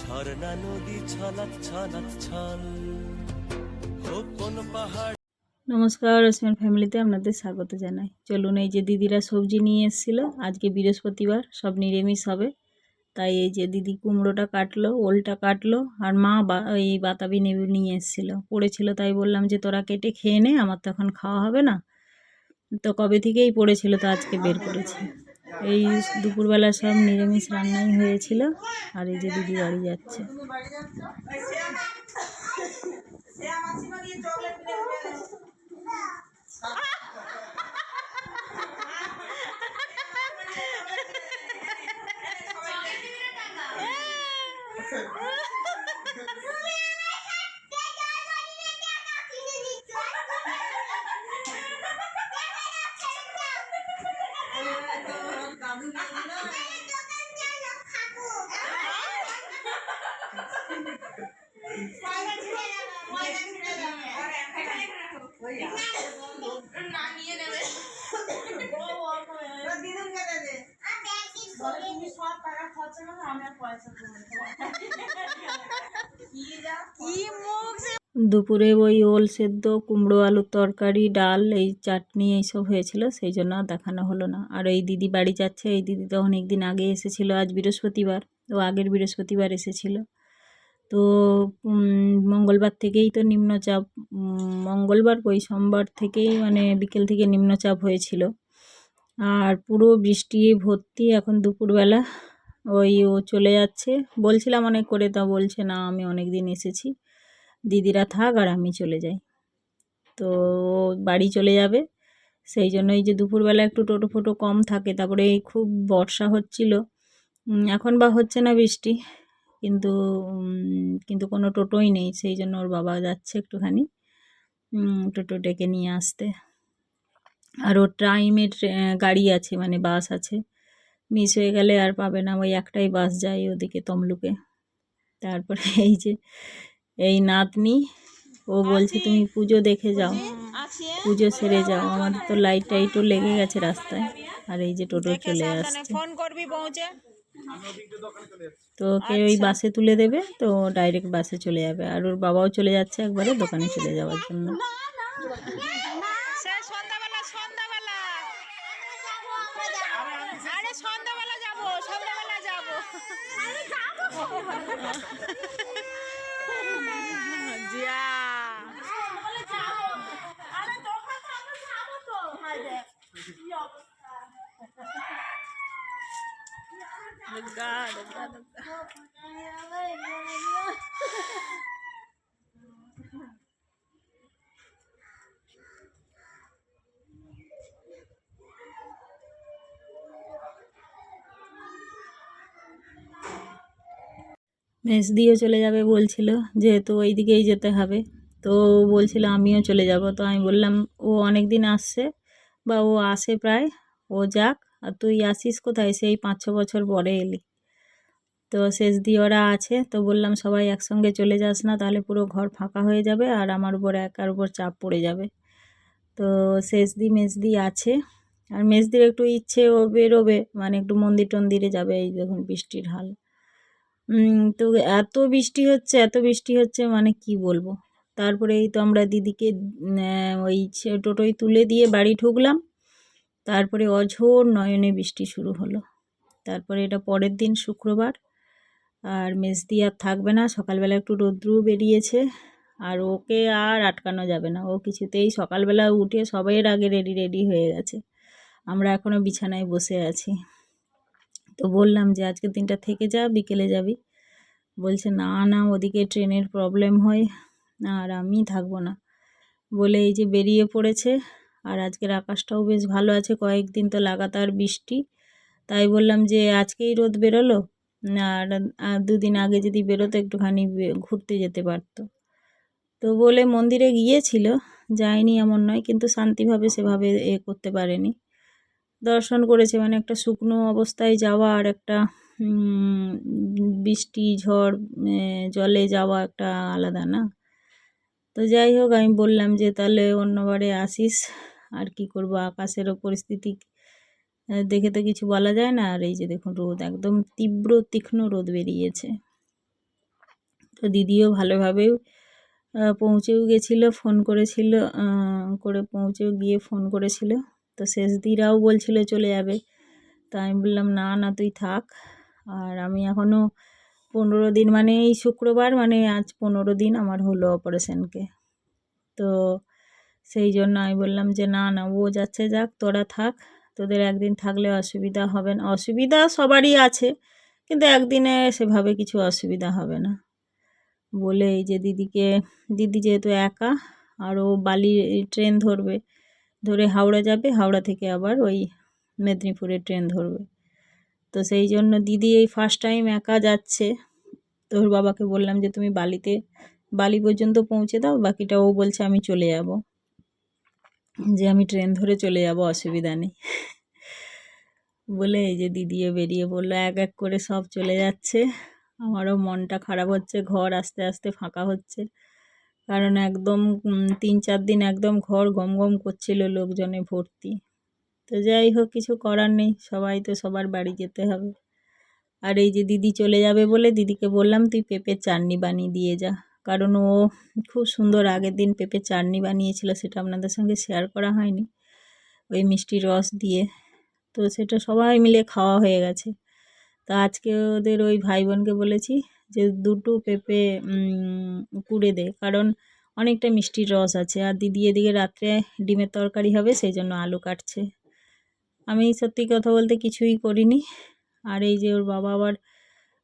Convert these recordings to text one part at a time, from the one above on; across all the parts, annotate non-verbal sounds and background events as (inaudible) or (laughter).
ঝর্ণা নদী ছলাৎ ছল। কোন পাহাড়। নমস্কার রশ্মির ফ্যামিলিতে আপনাদের স্বাগত জানাই। চলুন এই যে দিদিরা সবজি নিয়ে এসেছিল, আজকে বৃহস্পতিবার, সব নিরামিষ হবে। তাই এই যে দিদি কুমড়োটা কাটলো, ওলটা কাটলো, আর মা এই বাতাবি নেবু নিয়ে এসেছিল। পড়েছিল, তাই বললাম যে, তোরা কেটে খেয়ে নে, আমার তো এখন খাওয়া হবে না। তো কবে থেকেই পড়েছিল, তো আজকে বের করেছি। এই দুপুরবেলা সব নিরামিষ রান্নাই হয়েছিল আর এই যে দিদি বাড়ি যাচ্ছে। দুপুরে ওই ওল সেদ্ধ, কুমড়ো আলুর তরকারি, ডাল, এই চাটনি এইসব হয়েছিল, সেই জন্য দেখানো হলো না। আর এই দিদি বাড়ি যাচ্ছে, এই দিদি তো অনেক দিন আগে এসেছিল, আজ বৃহস্পতিবার, ও আগের বৃহস্পতিবার এসেছিল। তো মঙ্গলবার থেকেই তো নিম্নচাপ মঙ্গলবার ওই সোমবার থেকেই মানে বিকেল থেকে নিম্নচাপ হয়েছিল। আর পুরো বৃষ্টি, ভর্তি, এখন দুপুরবেলা ওই ও চলে যাচ্ছে। বলছিলাম অনেক করে, তা বলছে, না, আমি অনেক দিন এসেছি। দিদিরা থাক আর আমি চলে যাই। তো ও বাড়ি চলে যাবে। সেই জন্য এই যে দুপুরবেলা একটু টোটো ফোটো কম থাকে, তারপরে এই খুব বর্ষা হচ্ছিল। এখন বা হচ্ছে না বৃষ্টি, কিন্তু কিন্তু কোনো টোটোই নেই। সেই জন্য ওর বাবা যাচ্ছে একটুখানি টোটো ডেকে নিয়ে আসতে। আর ওর টাইমের গাড়ি আছে মানে বাস আছে। মিস হয়ে গেলে আর পাবে না। ওই একটাই বাস যায় ওদিকে তমলুকে। তারপরে (laughs) এই যে এই নাতনি ও বলছে তুমি পুজো দেখে যাও। পুজো সেরে যাও। আমাদের তো লাইট টাইটও লেগে গেছে রাস্তায়। আর এই যে টোটো চলে আসছে। ফোন করবি পৌঁছে তো ওকে ওই বাসে তুলে দেবে তো ডাইরেক্ট বাসে চলে যাবে। আর ওর বাবাও চলে যাচ্ছে একবারে দোকানে চলে যাওয়ার জন্য সে সন্ধ্যাবেলা সন্ধ্যাবেলা আরে সন্ধ্যাবেলা যাব সন্ধ্যাবেলা যাব যা দুর্গা দুর্গা দুর্গা মেস দিয়েও চলে যাবে বলছিল যেহেতু ওই দিকেই যেতে হবে। তো বলছিল, আমিও চলে যাব। তো আমি বললাম, ও অনেক দিন আসছে বা ও আসে প্রায়, ও যাক। আর তুই আসিস কোথায়? সেই পাঁচ ছ বছর পরে এলি। তো শেষ দিয়ে ওরা আছে। তো বললাম, সবাই একসঙ্গে চলে যাস না, তাহলে পুরো ঘর ফাঁকা হয়ে যাবে আর আমার উপর একার উপর চাপ পড়ে যাবে। তো শেষ দি মেজদি আছে। আর মেজদির একটু ইচ্ছে ও বেরোবে মানে একটু মন্দির টন্দিরে যাবে, এই দেখুন বৃষ্টির হাল। তো এত বৃষ্টি হচ্ছে, এত বৃষ্টি হচ্ছে মানে কি বলব? তারপরে এই তো আমরা দিদিকে ওই টোটোয় তুলে দিয়ে বাড়ি ঢুকলাম। তারপরে অঝোর নয়নে বৃষ্টি শুরু হলো। তারপরে এটা পরের দিন শুক্রবার। আর মেজদি আর থাকবে না, সকালবেলা একটু রৌদ্রু বেরিয়েছে। আর ওকে আর আটকানো যাবে না, ও কিছুতেই সকালবেলা উঠে সবাইয়ের আগে রেডি রেডি হয়ে গেছে। আমরা এখনও বিছানায় বসে আছি। তো বললাম যে, আজকের দিনটা থেকে যা, বিকেলে যাবি। বলছে, না না, ওদিকে ট্রেনের প্রবলেম হয়, আর আমি থাকব না। বলে, এই যে বেরিয়ে পড়েছে, আর আজকের আকাশটাও বেশ ভালো আছে, কয়েকদিন তো লাগাতার বৃষ্টি। তাই বললাম যে, আজকেই রোদ বেরোলো, আর দুদিন আগে যদি বেরোতো একটুখানি ঘুরতে যেতে পারতো। তো বলে মন্দিরে গিয়েছিল, যায়নি এমন নয়, কিন্তু শান্তিভাবে সেভাবে এ করতে পারেনি। দর্শন করেছে মানে একটা শুকনো অবস্থায় যাওয়া আর একটা বৃষ্টি, ঝড় জলে যাওয়া একটা আলাদা, না? তো যাই হোক, আমি বললাম যে তাহলে অন্যবারে আসিস, আর কি করব? আকাশেরও পরিস্থিতি দেখে তো কিছু বলা যায় না, আর এই যে দেখুন রোদ, একদম তীব্র, তীক্ষ্ণ রোদ বেরিয়েছে। তো দিদিও ভালোভাবেই পৌঁছেও গেছিল, ফোন করেছিল করে পৌঁছেও গিয়ে ফোন করেছিল। তো শেষ দিরাও বলছিল চলে যাবে। তা আমি বললাম, না না, তুই থাক। আর আমি এখনও পনেরো দিন মানে এই শুক্রবার মানে আজ পনেরো দিন আমার হলো অপারেশনকে। তো সেই জন্য আমি বললাম যে, না না, ও যাচ্ছে যাক, তোরা থাক। তোদের একদিন থাকলে অসুবিধা হবে না। অসুবিধা সবারই আছে, কিন্তু একদিনে সেভাবে কিছু অসুবিধা হবে না। বলে এই যে দিদিকে, দিদি যেহেতু একা, আর ও বালি, ট্রেন ধরবে ধরে হাওড়া যাবে, হাওড়া থেকে আবার ওই মেদিনীপুরে ট্রেন ধরবে। তো সেই জন্য দিদি এই ফার্স্ট টাইম একা যাচ্ছে। তো ওর বাবাকে বললাম যে, তুমি বালিতে, বালি পর্যন্ত পৌঁছে দাও, বাকিটা ও বলছে আমি চলে যাব। যে, আমি ট্রেন ধরে চলে যাব, অসুবিধা নেই। বলে এই যে দিদিও বেরিয়ে পড়ল, এক এক করে সব চলে যাচ্ছে। আমারও মনটা খারাপ হচ্ছে, ঘর আস্তে আস্তে ফাঁকা হচ্ছে। কারণ একদম তিন চার দিন একদম ঘর গম গম করছিল লোকজনে ভর্তি। তো যাই হোক, কিছু করার নেই, সবাই তো সবার বাড়ি যেতে হবে। আর এই যে দিদি চলে যাবে বলে দিদিকে বললাম, তুই পেঁপের চাটনি বানিয়ে দিয়ে যা। কারণ ও খুব সুন্দর আগের দিন পেঁপের চাটনি বানিয়েছিল, সেটা আপনাদের সঙ্গে শেয়ার করা হয়নি। ওই মিষ্টি রস দিয়ে। তো সেটা সবাই মিলে খাওয়া হয়ে গেছে। তা আজকে ওদের ওই ভাই বোনকে বলেছি যে দুটো পেঁপে কুড়ে দে। কারণ অনেকটা মিষ্টির রস আছে। আর দিদি এদিকে রাত্রে ডিমের তরকারি হবে সেই জন্য আলু কাটছে। আমি সত্যি কথা বলতে কিছুই করিনি। আর এই যে ওর বাবা আবার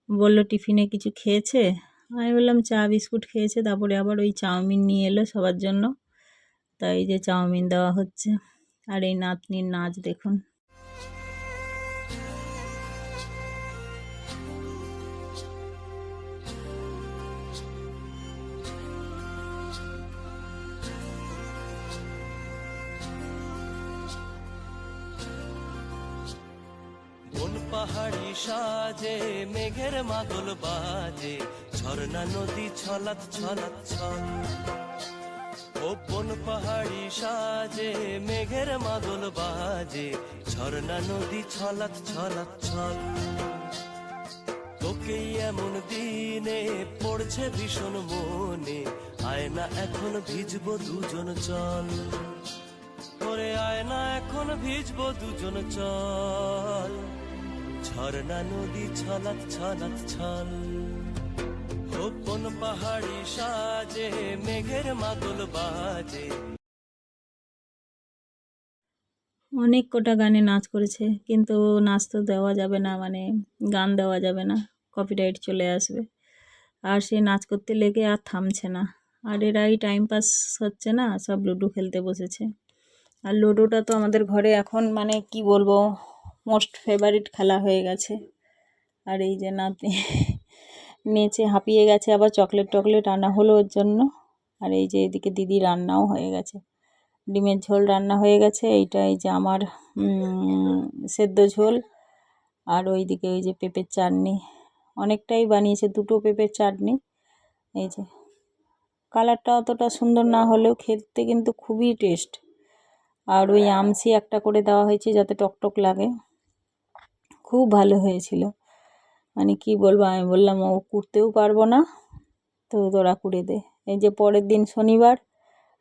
বলল টিফিনে কিছু খেয়েছে, আমি বললাম চা, বিস্কুট খেয়েছে, তারপরে আবার ওই চাউমিন নিয়ে এলো সবার জন্য। তাই যে চাউমিন দেওয়া হচ্ছে। আর এই নাতনির নাচ দেখুন। সাজে, মেঘের মাদল বাজে, ঝর্ণা নদী ছলাত ছলাত ছল। ও বন পাহাড়ি সাজে, মেঘের মাদল বাজে, ঝর্ণা নদী ছলাত ছলাত ছল। তোকেই এমন দিনে পড়ছে ভীষণ মনে, আয়না এখন ভিজবো দুজন চল। ওরে আয়না এখন ভিজবো দুজন চল। ঝর্ণা নদী ছলাত ছলাত ছল। গোপন পাহাড়ি সাজে, মেঘের মাদল বাজে। অনেক কটা গানে নাচ করেছে, কিন্তু নাচ তো দেওয়া যাবে না মানে গান দেওয়া যাবে না কপিরাইট চলে আসবে। আর সে নাচ করতে লেগে আর থামছে না। আর এরাই টাইম পাস হচ্ছে না, সব লুডো খেলতে বসেছে। আর লুডোটা তো আমাদের ঘরে এখন মানে কি বলব মোস্ট ফেভারিট খেলা হয়ে গেছে। আর এই যে নাতনি নেচে হাঁপিয়ে গেছে, আবার চকলেট টকলেট আনা হলো ওর জন্য। আর এই যে এদিকে দিদি রান্নাও হয়ে গেছে। ডিমের ঝোল রান্না হয়ে গেছে, এইটা এই যে আমার সেদ্ধ ঝোল। আর ওইদিকে ওই যে পেঁপের চাটনি, অনেকটাই বানিয়েছে, দুটো পেঁপের চাটনি। এই যে কালারটা অতটা সুন্দর না হলেও খেতে কিন্তু খুবই টেস্ট। আর ওই আমসি একটা করে দেওয়া হয়েছে যাতে টকটক লাগে। খুব ভালো হয়েছিল। মানে কি বলব, আমি বললাম, ও কুড়তেও পারব না, তো তোরা কুড়ে দে। এই যে পরের দিন শনিবার,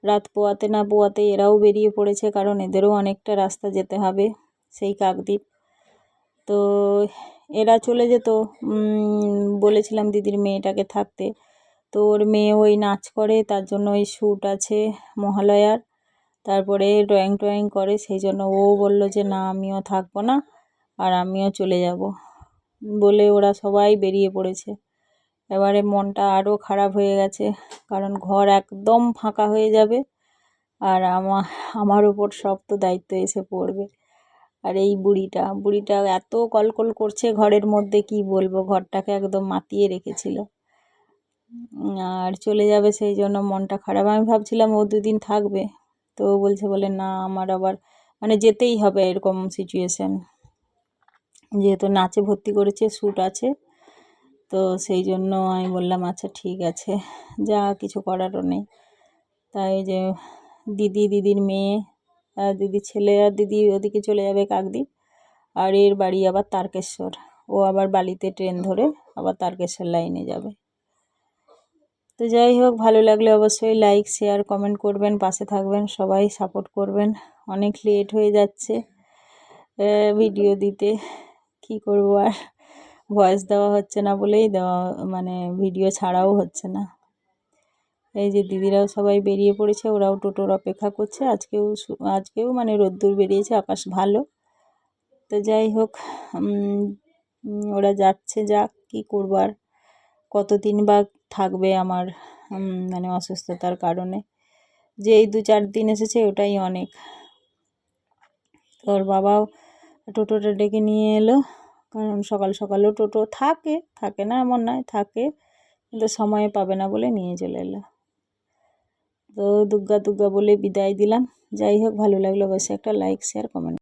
রাত পোয়াতে না পোয়াতে এরাও বেরিয়ে পড়েছে, কারণ এদেরও অনেকটা রাস্তা যেতে হবে সেই কাকদ্বীপ। তো এরা চলে যেত বলেছিলাম দিদির মেয়েটাকে থাকতে। তো ওর মেয়ে ওই নাচ করে, তার জন্য ওই শ্যুট আছে মহালয়ার, তারপরে ড্রয়িং ট্রয়িং করে, সেই জন্য ও বলল যে, না, আমিও থাকব না। আর আমিও চলে যাব। বলে ওরা সবাই বেরিয়ে পড়েছে। এবারে মনটা আরও খারাপ হয়ে গেছে, কারণ ঘর একদম ফাঁকা হয়ে যাবে আর আমার আমার উপর সব তো দায়িত্ব এসে পড়বে। আর এই বুড়িটা বুড়িটা এত কলকল করছে ঘরের মধ্যে, কি বলব? ঘরটাকে একদম মাতিয়ে রেখেছিল। আর চলে যাবে সেই জন্য মনটা খারাপ। আমি ভাবছিলাম ও দুদিন থাকবে, তো বলছে, বলে না, আমার আবার মানে যেতেই হবে এরকম সিচুয়েশান যেহেতু নাচে ভর্তি করেছে, শ্যুট আছে, তো সেই জন্য আমি বললাম আচ্ছা ঠিক আছে, যা কিছু করারও নেই। তাই যে দিদি, দিদির মেয়ে, আর দিদির ছেলে, আর দিদি ওদিকে চলে যাবে কাকদ্বীপ, আর এর বাড়ি আবার তারকেশ্বর। ও আবার বালিতে ট্রেন ধরে আবার তারকেশ্বর লাইনে যাবে। তো যাই হোক, ভালো লাগলে অবশ্যই লাইক শেয়ার কমেন্ট করবেন, পাশে থাকবেন, সবাই সাপোর্ট করবেন। অনেক লেট হয়ে যাচ্ছে ভিডিও দিতে। কি করব আর? ভয়েস দেওয়া হচ্ছে না বলেই দেওয়া মানে ভিডিও ছাড়াও হচ্ছে না। এই যে দিদিরাও সবাই বেরিয়ে পড়েছে, ওরাও টোটোর অপেক্ষা করছে। আজকেও আজকেও মানে রোদ্দুর বেরিয়েছে, আকাশ ভালো। তো যাই হোক ওরা যাচ্ছে, যাক কী করব আর। কতদিন বা থাকবে আমার মানে অসুস্থতার কারণে। যে এই দু চার দিন এসেছে, ওটাই অনেক। তোর বাবাও টোটোটা ডেকে নিয়ে এলো। কারণ সকাল সকালেও টোটো থাকে থাকে না এমন নয়, থাকে। কিন্তু সময়ে পাবে না বলে নিয়ে চলে এলো। তো দুগ্গা দুগ্গা বলে বিদায় দিলাম। যাই হোক, ভালো লাগল অবশ্যই। একটা লাইক শেয়ার কমেন্ট